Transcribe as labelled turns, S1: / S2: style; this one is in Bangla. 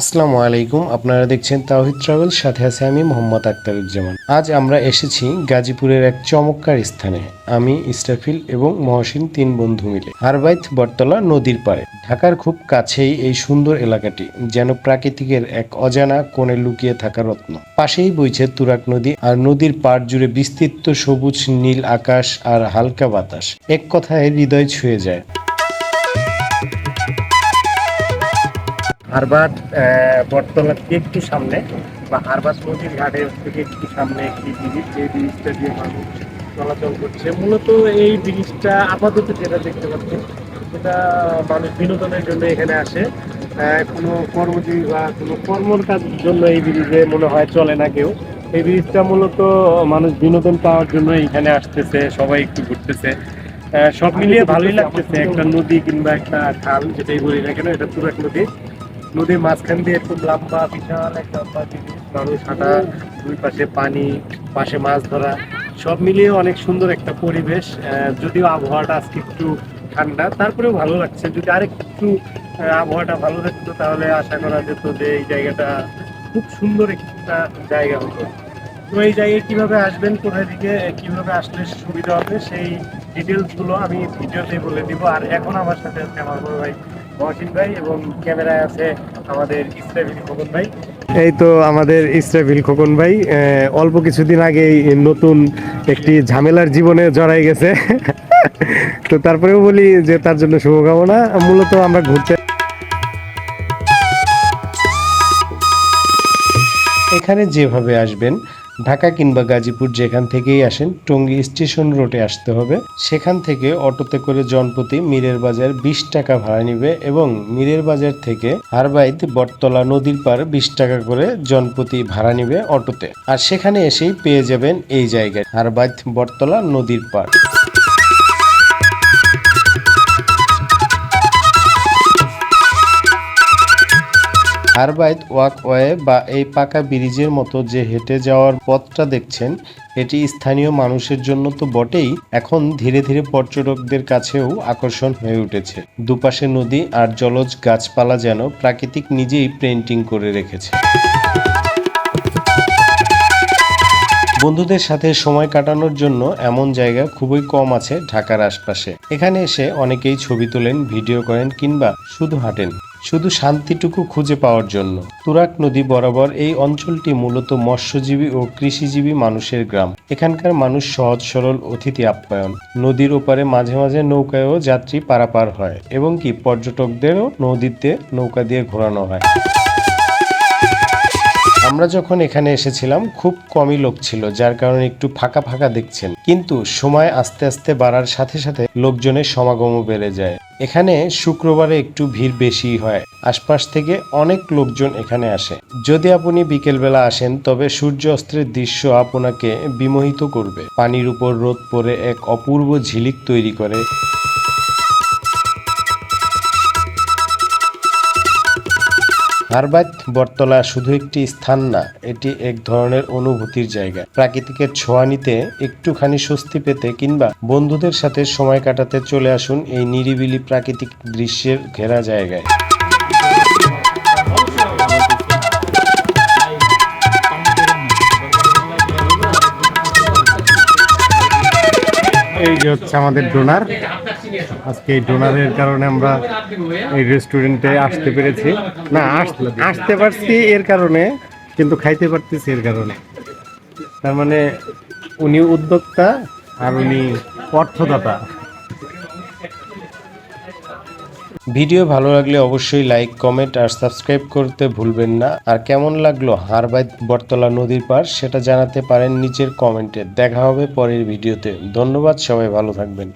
S1: আসসালামু আলাইকুম, আপনারা দেখছেন তাওহিদ ট্রাভেল, সাথে আছে আমি মোহাম্মদ আক্তারুজ্জামান। আজ আমরা এসেছি গাজীপুরের এক চমৎকার স্থানে। আমি, ইস্টাফিল এবং মহসিন তিন বন্ধু মিলে, হারবাইত বটতলা নদীর পাড়ে। ঢাকার খুব কাছেই এই সুন্দর এলাকাটি, যেন প্রাকৃতিকের এক অজানা কোণে লুকিয়ে থাকা রত্ন। পাশেই বইছে তুরাক নদী, আর নদীর পাড় জুড়ে বিস্তৃত সবুজ নীল আকাশ আর হালকা বাতাস। এক কথায় হৃদয় ছুঁয়ে যায়। হারবাদ বটতলা থেকে একটু সামনে বা হারবাদ নদীর ঘাটের থেকে একটু সামনে একটি ব্রিজ। যে ব্রিজটা দিয়ে মানুষ চলাচল করছে। মূলত এই ব্রিজটা আপাতত যেটা দেখতে পাচ্ছি সেটা মানুষ বিনোদনের জন্য এখানে আসে। কোনো কর্মজীবী বা কোনো কর্মর কাজের জন্য এই ব্রিজে মনে হয় চলে না কেউ। এই ব্রিজটা মূলত মানুষ বিনোদন পাওয়ার জন্য এখানে আসতেছে, সবাই একটু ঘুরতেছে। সব মিলিয়ে ভালোই লাগতেছে। একটা নদী কিংবা একটা খাল, যেটাই বলি না কেন, এটা পুরো এক নদী। নদীর মাঝখান দিয়ে খুব লম্বা, বিশাল একটা লম্বা জিনিস। মানুষ হাঁটা, দুই পাশে পানি, পাশে মাছ ধরা, সব মিলিয়ে অনেক সুন্দর একটা পরিবেশ। যদিও আবহাওয়াটা আজকে একটু ঠান্ডা, তারপরেও ভালো লাগছে। যদি আরেকটু আবহাওয়াটা ভালো থাকতো, তাহলে আশা করা যেত যে এই জায়গাটা খুব সুন্দর একটা জায়গা হতো। তো এই জায়গায় কীভাবে আসবেন, কোথায় দিকে কীভাবে আসলে সুবিধা হবে, সেই ডিটেলসগুলো আমি ভিডিওতে বলে দিব। আর এখন আমার সাথে আমার ভাই মহসিন ভাই এবং ক্যামেরায় আছে আমাদের ইসরাফিল খোকন ভাই। এই তো আমাদের ইসরাফিল খোকন ভাই অল্প কিছুদিন আগেই নতুন একটি ঝামেলার জীবনে জড়াই গেছে। তো তারপরেও বলি যে তার জন্য শুভকামনা। মূলত আমরা ঘুরতে এখানে যেভাবে আসবেন ঢাকা কিংবা গাজীপুর যেখান থেকেই আসেন, টঙ্গী স্টেশন রোডে আসতে হবে। সেখান থেকে অটোতে করে জনপ্রতি মীরের বাজার বিশ টাকা ভাড়া নিবে এবং মীরের বাজার থেকে হারবাইত বটতলা নদীর পার বিশ টাকা করে জনপ্রতি ভাড়া নিবে অটোতে। আর সেখানে এসেই পেয়ে যাবেন এই জায়গায়, হারবাইত বটতলা নদীর পার হারবাইত ওয়াকওয়ে বা এই পাকা ব্রিজের মতো যে হেঁটে যাওয়ার পথটা দেখছেন, এটি স্থানীয় মানুষের জন্য তো বটেই, এখন ধীরে ধীরে পর্যটকদের কাছেও আকর্ষণ হয়ে উঠেছে। দুপাশে নদী আর জলজ গাছপালা যেন প্রাকৃতিক নিজেই পেন্টিং করে রেখেছে। বন্ধুদের সাথে সময় কাটানোর জন্য এমন জায়গা খুবই কম আছে ঢাকার আশপাশে। এখানে এসে অনেকেই ছবি তোলেন, ভিডিও করেন কিংবা শুধু হাঁটেন। শুধু শান্তিটুকু খুঁজে পাওয়ার জন্য। তুরাক নদী বরাবর এই অঞ্চলটি মূলত মৎস্যজীবী ও কৃষিজীবী মানুষের গ্রাম। এখানকার মানুষ সহজ, সরল অতিথি আপ্যায়ন। নদীর ওপারে মাঝে মাঝে নৌকায়ও যাত্রী পারাপার হয় এবং কি পর্যটকদেরও নদীতে নৌকা দিয়ে ঘোরানো হয়। আমরা যখন এখানে এসেছিলাম, খুব কমই লোক ছিল, যার কারণে একটু ফাঁকা ফাঁকা দেখছেন। কিন্তু সময় আস্তে আস্তে বাড়ার সাথে সাথে লোকজনের সমাগমও বেড়ে যায়। এখানে শুক্রবারে একটু ভিড় বেশি হয়। আশপাশ থেকে অনেক লোকজন এখানে আসে। যদি আপনি বিকেলবেলা আসেন, তবে সূর্য অস্ত্রের দৃশ্য আপনাকে বিমোহিত করবে। পানির উপর রোদ পরে এক অপূর্ব ঝিলিক তৈরি করে। হারবাত বটতলা শুধু একটি স্থান না, এটি এক ধরনের অনুভূতির জায়গা। প্রাকৃতিকের ছোঁয়া নিতে একটুখানি স্বস্তি পেতে কিংবা বন্ধুদের সাথে সময় কাটাতে চলে আসুন এই নিরিবিলি প্রাকৃতিক দৃশ্যের ঘেরা জায়গায়। এই যে হচ্ছে আমাদের ডোনার। আজকে এই ডোনারের কারণে আমরা এই রেস্টুরেন্টে আসতে পেরেছি। না আসতে পারছি এর কারণে, কিন্তু খাইতে পারতেছি এর কারণে। তার মানে উনি উদ্যোক্তা আর উনি অর্থদাতা। ভিডিও ভালো লাগলে অবশ্যই লাইক, কমেন্ট আর সাবস্ক্রাইব করতে ভুলবেন না। আর কেমন লাগল হারবাইত বটতলা নদীর পার সেটা জানাতে পারেন নিচের কমেন্টে। দেখা হবে পরের ভিডিওতে। ধন্যবাদ, সবাই ভালো থাকবেন।